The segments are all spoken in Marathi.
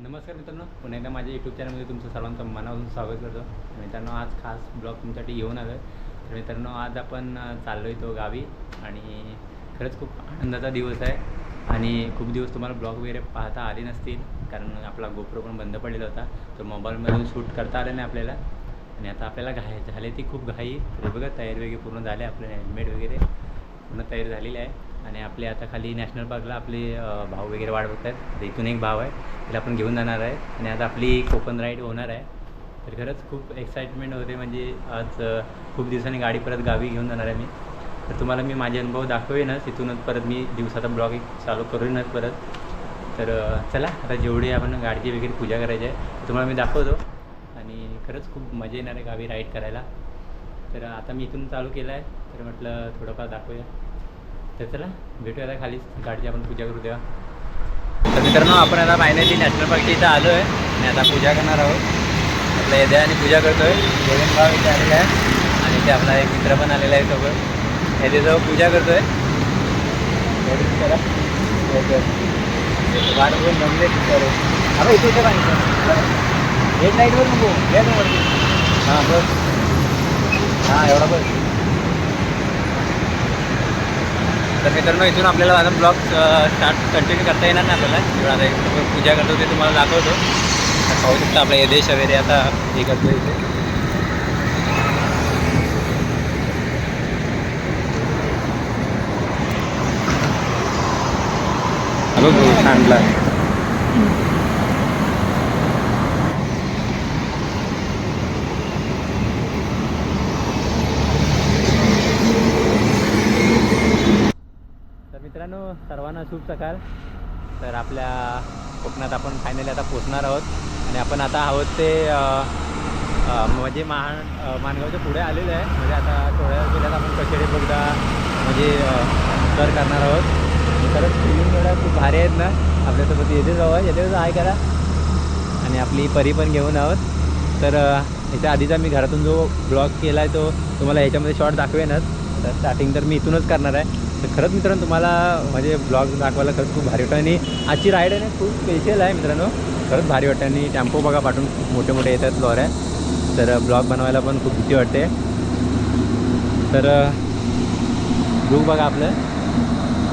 नमस्कार मित्रांनो पुन्हा एकदा माझ्या यूट्यूब चॅनलमध्ये तुमचं सर्वांचं मनापासून स्वागत करतो. मित्रांनो आज खास ब्लॉग तुमच्यासाठी घेऊन आलो आहे तर मित्रांनो आज आपण चाललो आहे तो गावी आणि खरंच खूप आनंदाचा दिवस आहे. आणि खूप दिवस तुम्हाला ब्लॉग वगैरे पाहता आले नसतील कारण आपला गोप्रो पण बंद पडलेला होता. तर मोबाईलमधून शूट करता आलं नाही आपल्याला. आणि आता आपल्याला घाई झाले ती खूप घाई. तरी बघा तयारी वगैरे पूर्ण झाले आपले हेल्मेट वगैरे पूर्ण तयारी झालेली आहे. आणि आपले आता खाली नॅशनल पार्कला आपले भाव वगैरे वाढवत आहेत आता इथून एक भाव आहे. तिला आपण घेऊन जाणार आहे. आणि आता आपली कोकण राईड होणार आहे. तर खरंच खूप एक्साइटमेंट होते. म्हणजे आज खूप दिवसांनी गाडी परत गावी घेऊन जाणार आहे मी. तर तुम्हाला मी माझे अनुभव दाखवेनच तिथूनच परत मी दिवसाचा ब्लॉग एक चालू करूनच परत. तर चला. आता जेवढी आपण गाडीची वगैरे पूजा करायची आहे तुम्हाला मी दाखवतो. आणि खरंच खूप मजा येणार आहे गावी राईड करायला. तर आता मी इथून चालू केलं आहे. तर म्हटलं थोडंफार दाखवूया. तर चला भेटूया खालीच. गाडीची आपण पूजा करू तेव्हा. तर मित्रांनो आपण आता फायनली नॅशनल पार्कच्या इथं आलो आहे आणि आता पूजा करणार आहोत. आपल्या येद्या आणि पूजा करतो आहे देवेन भाव इथे आलेला आहे. आणि ते आपला एक मित्र पण आलेला आहे सोबत. येदेजवळ पूजा करतो आहे वाट बघून जमले अरे इथे इथे पाणी हेड नाईटवर नको. हेड हां बस हां एवढा बस तर मित्रांनो इथून आपल्याला माझा ब्लॉग स्टार्ट कंटिन्यू करता येणार नाही आपल्याला. आता पूजा करतो ते तुम्हाला दाखवतो. पाहू शकता आपला यदेश वगैरे आता हे करतो इथे. अगं सांडला तर मित्रांनो सर्वांना शुभ सकाळ. तर आपल्या कोकणात आपण फायनली आता पोचणार आहोत. आणि आपण आता आहोत ते म्हणजे महान माणगावच्या पुढे आलेलं आहे. म्हणजे आता थोड्या वेळात आपण कचेरी बघदा म्हणजे सर करणार आहोत. खरंच फिलिंग एवढ्या खूप भारी आहेत ना. आपल्यासोबत येते जावं येते आहे करा. आणि आपली परी पण घेऊन आहोत. तर याच्या आधीचा मी घरातून जो ब्लॉग केला आहे तो तुम्हाला ह्याच्यामध्ये शॉर्ट दाखवेनच. तर स्टार्टिंग तर मी इथूनच करणार आहे. तर खरंच मित्रांनो तुम्हाला म्हणजे ब्लॉग दाखवायला खरंच खूप भारी वाटतं. आणि आजची राईड आहे ना खूप स्पेशल आहे मित्रांनो. खरंच भारी वाटतं. आणि टेम्पो बघा पाठून खूप मोठे मोठे येतात लॉऱ्या तर ब्लॉग बनवायला पण खूप भीती वाटते. तर ग्रुप बघा आपलं.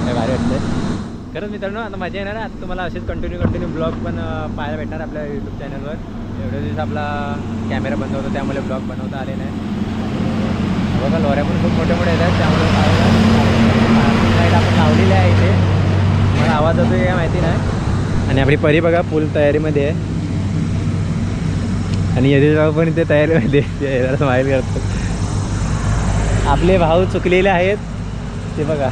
काय भारी वाटतं खरंच मित्रांनो आता मजा येणार आहे. आता तुम्हाला असेच कंटिन्यू कंटिन्यू ब्लॉग पण पाहायला भेटणार आपल्या यूट्यूब चॅनलवर एवढ्या दिवस आपला कॅमेरा बंद होता त्यामुळे ब्लॉग बनवता आले नाही. बघा लॉऱ्या पण खूप मोठे मोठे येतात त्यामुळे आपण लावलेली आहे इथे. मला आवाज होतो काय माहिती नाही. आणि आपली परी बघा फुल तयारीमध्ये आहे. आणि यदीराव पण इथे तयारीमध्ये आहे. ते जरा स्माईल करतात. आपले भाऊ चुकलेले आहेत. ते बघा.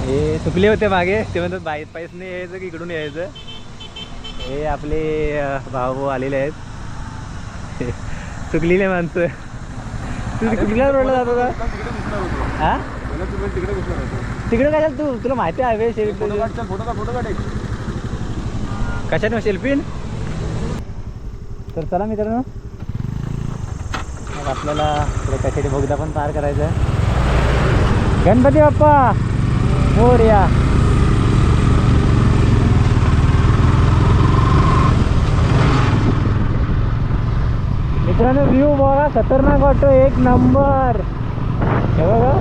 हे चुकले होते मागे. ते म्हणतात बाई पैसने यायचं की इकडून यायचं. हे आपले अं, भाऊ आलेले आहेत. चुकलेले माणसं. तू कुठल्या रोडला जातो का? हा तिकडे काय तू? तुला माहिती आहे शेल्फी कशाने शेल्फीन तर चला मित्रांनो. मग आपल्याला थोडं कशाने बोगदा पण पार करायचं आहे गणपती बाप्पा! मोरया! मित्रांनो व्ह्यू बघा खतरनाक वाटतो एक नंबर हे बघा.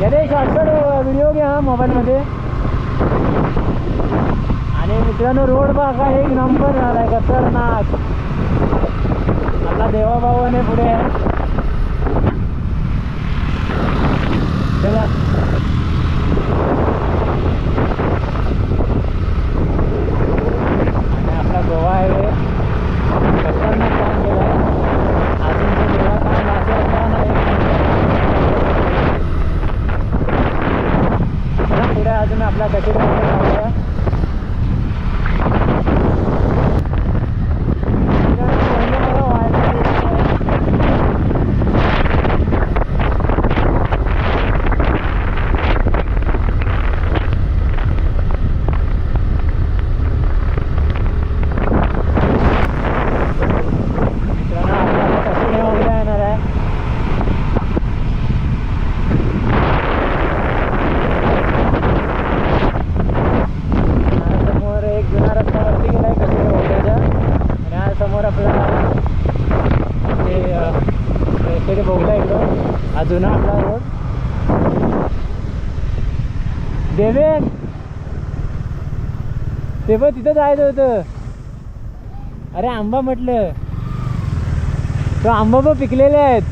याने शॉर्टकट व्हिडिओ घ्या मोबाईलमध्ये. आणि मित्रांनो रोड बघा एक नंबर झाला आहे खतरनाक. आपला देवाभावाने पुढे इकडे बघला इकडं. अजून आपला रोड. देवेन. ते पण तिथं जायचं होतं. अरे आंबा म्हटलं. तो आंबा पण पिकलेले आहेत.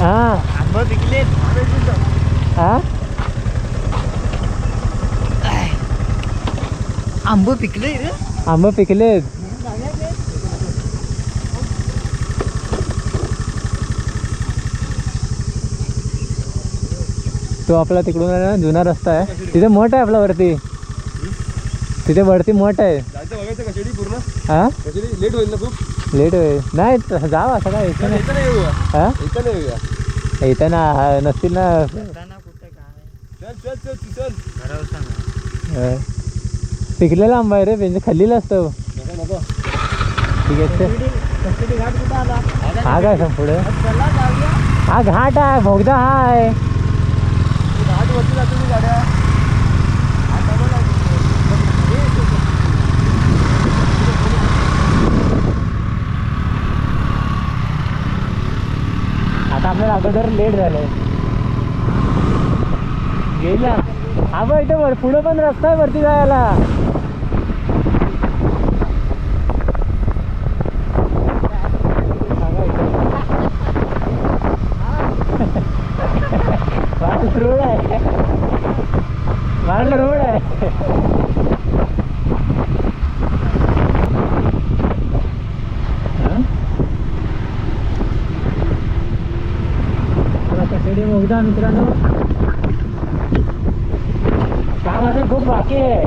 हां. आंबा पिकले हां? आंबा पिकले आंबा पिकलेत तो आपला तिकडून आहे ना जुना रस्ता आहे. तिथे मठ आहे आपला वरती. तिथे वरती मठ आहे. जायचं बघायचं कशेडी पूर्ण? हा? कशेडी लेट होईल ना खूप? लेट होईल. नाही त- जाऊ असं काय नाही. हा? येतं ना हा, नसतील ना. चल चल चल चल. अं. पिकलेला आंबा आहे रे म्हणजे खाल्लेला असतो. ठीक आहे चल. हा काय सांग पुढे. हा घाट आहे भोगदा हा आहे वरती जातो मी गाड्या. आता आपल्याला अगोदर लेट झालंय. गेला. हा बघ इथे पुढं पण रस्ता आहे वरती जायला वाट रोड आहे वाट रोड आहे हं? चला कसेडी मित्रांनो. काम अजून खूप बाकी आहे.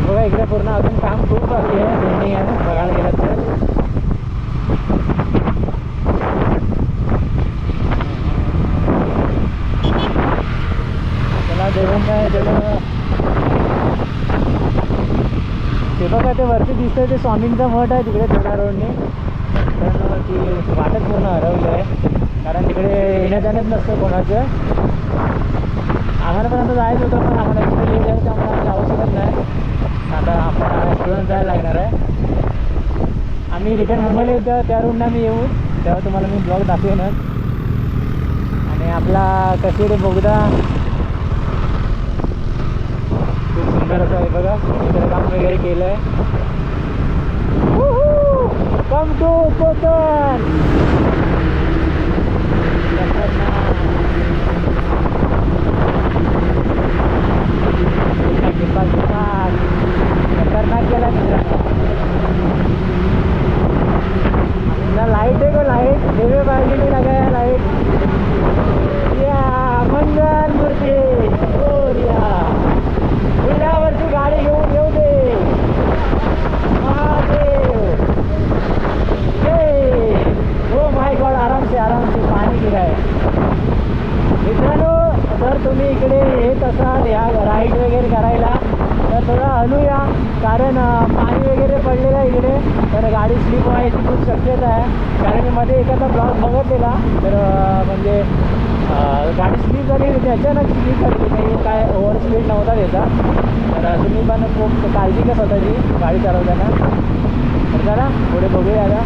बघा इकडे पूर्ण अजून काम खूप बाकी आहे. बिल्डिंग आहे बघायला गेलं तर. जेवण काय ते बघा. ते वरती दिसतंय ते स्वामींचा मठ आहे तिकडे जुना रोडने की वाटच पूर्ण हरवली आहे कारण तिकडे येण्या जाण्यात नसतं कोणाचं. आम्हाला पण आता जायचं होतं पण आम्हाला त्यामुळे आम्ही जाऊ शकत नाही. आता आपण रेस्टॉरंट जायला लागणार आहे. आम्ही रिटर्न मुंबईला येतो त्या रूमला मी येऊ. तेव्हा तुम्हाला मी ब्लॉग दाखवेनच आणि आपला कसेडे बोगदा खूप सुंदर असं आहे बघा. इकडे काम वगैरे केलं आहे कम टू कोकण खतरनाक केला मित्रांनो लाइट देखो लाइट देवे बाजू में लगाया लाइट या मंगल मूर्ती मोरया पुण्यावरची गाडी घेऊन येऊ दे महादेव जय हो माय गॉड आरामसे आरामसे पाणी गिराय मित्रांनो जर तुम्ही इकडे येत असाल या राईड वगैरे करायला तर थोडा हलूया कारण अं, पाणी वगैरे पडलेलं आहे इकडे तर गाडी स्लिप व्हायची खूप शक्यता आहे मध्ये एखादा ब्लॉग बघितलेला तर म्हणजे गाडी स्लिप झाली होती अचानक स्लिप झाली काही काय ओव्हर स्पीड नव्हता त्याचा. तर तुम्ही पण खूप काळजी घ्या स्वतःची गाडी चालवताना. तर जरा पुढे बघूया आता.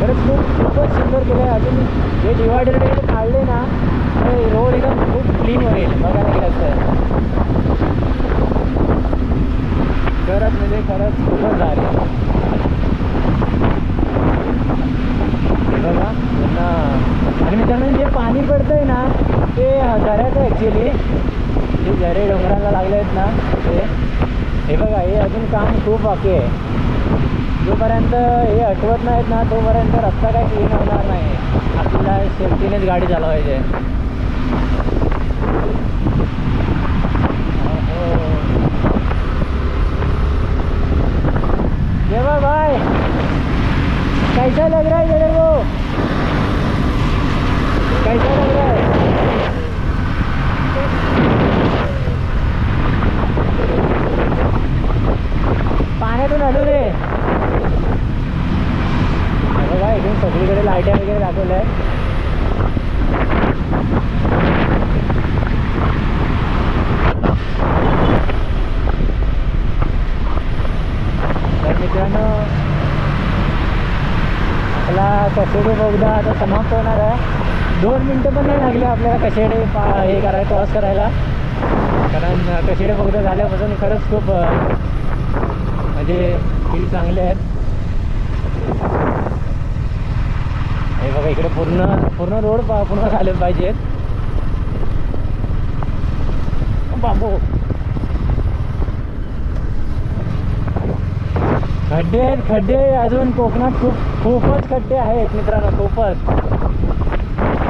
खरंच खूप खूपच सुंदर केलं आहे. अजून हे डिवायडर काढले ना तर रोड एकदम खूप क्लीन होईल. बघायला गेलं तर खरंच म्हणजे खरंच खूपच झाले बघा आणि मित्रांनो जे पाणी पडतंय ना ते झऱ्याचं ॲक्च्युली जे झरे डोंगराला लागले आहेत ना ते. हे बघा हे अजून काम खूप बाकी आहे. जोपर्यंत हे हटवत नाहीत ना तोपर्यंत रस्ता काही क्लीन होणार नाही. आपल्याला सेफ्टीनेच गाडी चालवायची आहे. बाय. कैसा लग रहा है तेरे को कैसा लग रहा है पाण्यातून हलू रे हे बघा इकडून सगळीकडे लाईट्या वगैरे दाखवल्या आहेत तर मित्रांनो आपला आता समाप्त होणार आहे. दोन मिनटं पण नाही लागले आपल्याला कशेडे पा हे करायला क्रॉस करायला. कारण कशेडे फक्त झाल्यापासून खरंच खूप म्हणजे फील चांगले आहेत. हे बघा इकडे पूर्ण पूर्ण रोड पूर्ण झाले पाहिजेत. बांबू. खड्डे आहेत खड्डे. अजून कोकणात खूप खूपच खड्डे आहेत मित्रांनो खूपच.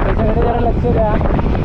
त्याच्याकडे जरा लक्ष द्या.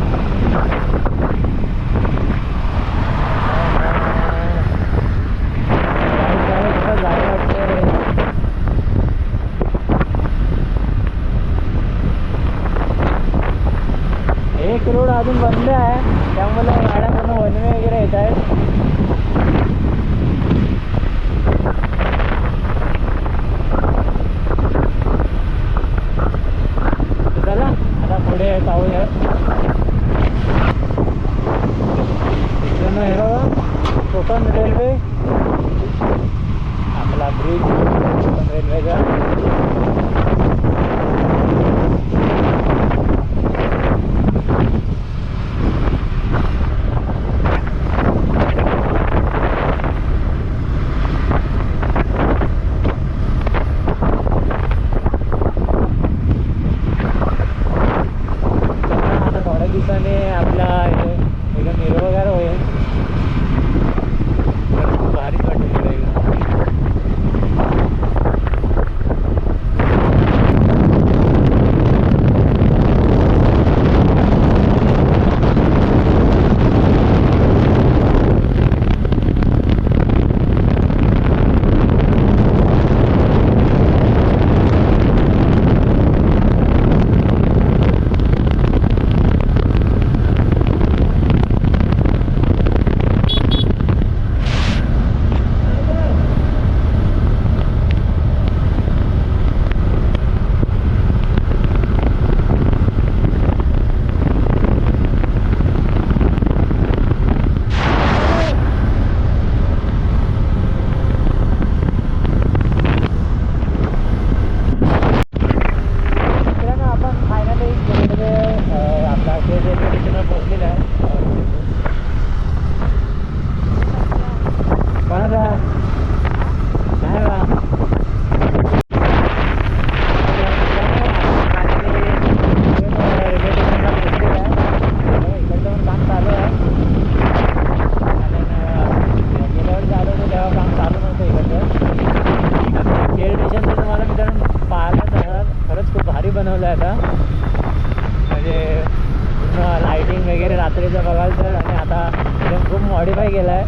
मॉडिफाय केला आहे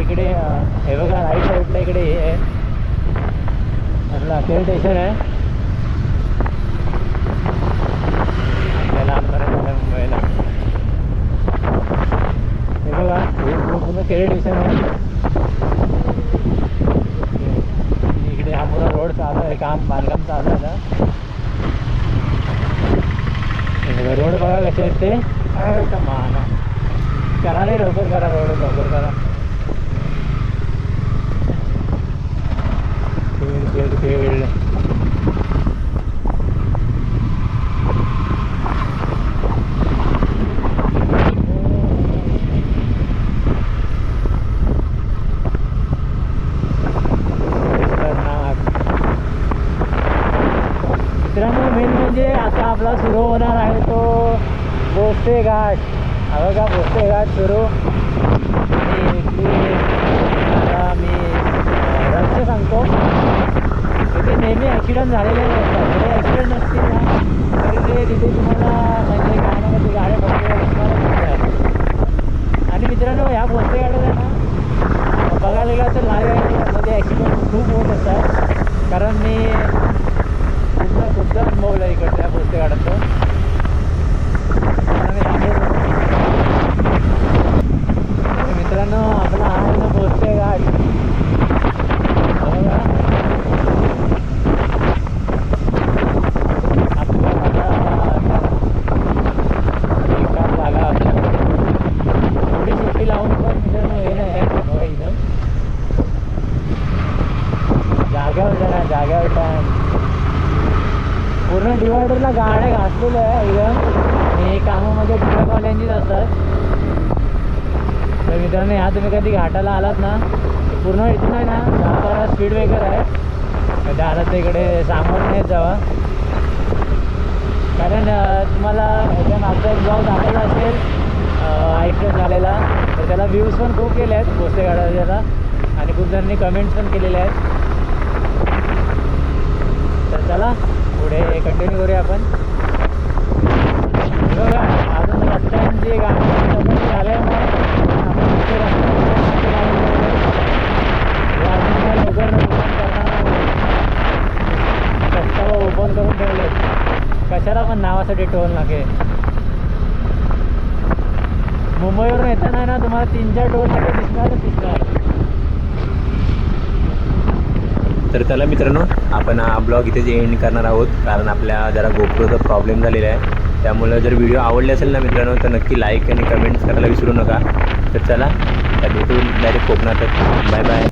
इकडे हे बघा राईट साईडला इकडे हे आहे. आपलं अखेर स्टेशन आहे. मुंबईला. हे बघा हे पूर्ण शेअर स्टेशन आहे. इकडे हा पुरा रोड चालू आहे काम बांधकाम चालू आहे ना रोड बघा कसे आहेत ते. माना करा नाही लवकर करा रोड लवकर करा. फील्ड मित्रांनो मेन म्हणजे आता आपला सुरू होणार आहे तो गोष्टे घाट घाट सुरू आणि इथली मी रहस्य सांगतो इथे नेहमी ॲक्सिडेंट झालेले नसतात जरी ॲक्सिडेंट नसतील ना तरी ते तिथे तुम्हाला म्हणजे काय ना काहीतरी गाड्या पकडलेल्या दिसणारच असतात. आणि मित्रांनो ह्या भोसले घाटात आहे ना बघायला गेलं तर लाईव्हमध्ये ॲक्सिडेंट खूप होत असतात कारण मी खूपदा खूपदा अनुभवलं इकडच्या पोस्टे काढतो मित्रांनो आपला हा आहे ना पोस्टे घाट बघा. आपला आता एका जागा थोडी सुट्टी लावून पण मित्रांनो हे नाही आहे बघा इथं जाग्यावर जरा जाग्यावर काय पूर्ण डिवायडरला गाड्या असलेलं आहे एकदम आणि हे कामं म्हणजे ट्रकवाल्यांचीच असतात तर मित्रांनो ह्या तुम्ही कधी घाटाला आलात ना तर पूर्ण इथून आहे ना दहा बारा स्पीड ब्रेकर आहे. म्हणजे कधी आलात इकडे सामोर नेत जावा. कारण तुम्हाला याच्या मागचा एक ब्लॉग दाखवला असेल ॲक्सिडेंट झालेला. तर त्याला व्ह्यूज पण खूप केले आहेत पोस्टे गाड्याला आणि खूप जणांनी कमेंट्स पण केलेले आहेत. तर चला पुढे कंटिन्यू करूया आपण. बघा अजून रस्त्यांची गाडी झाल्यामुळे आपण इथे रस्त्यावर हे अजून काय लवकर open करणार नाही. रस्त्यावर ओपन करून ठेवले कशाला पण नावासाठी टोल नाके. मुंबईवरून येताना ना तुम्हाला तीन चार टोल नाके दिसणार दिसणार. तर चला मित्रांनो आपण हा ब्लॉग इथे जे एंड करणार आहोत कारण आपल्या जरा गोप्रोचा प्रॉब्लेम झालेला आहे. त्यामुळे जर व्हिडिओ आवडले असेल ना मित्रांनो तर नक्की लाईक आणि कमेंट्स करायला विसरू नका. तर चला त्या भेटून डायरेक्ट कोकणात. Bye bye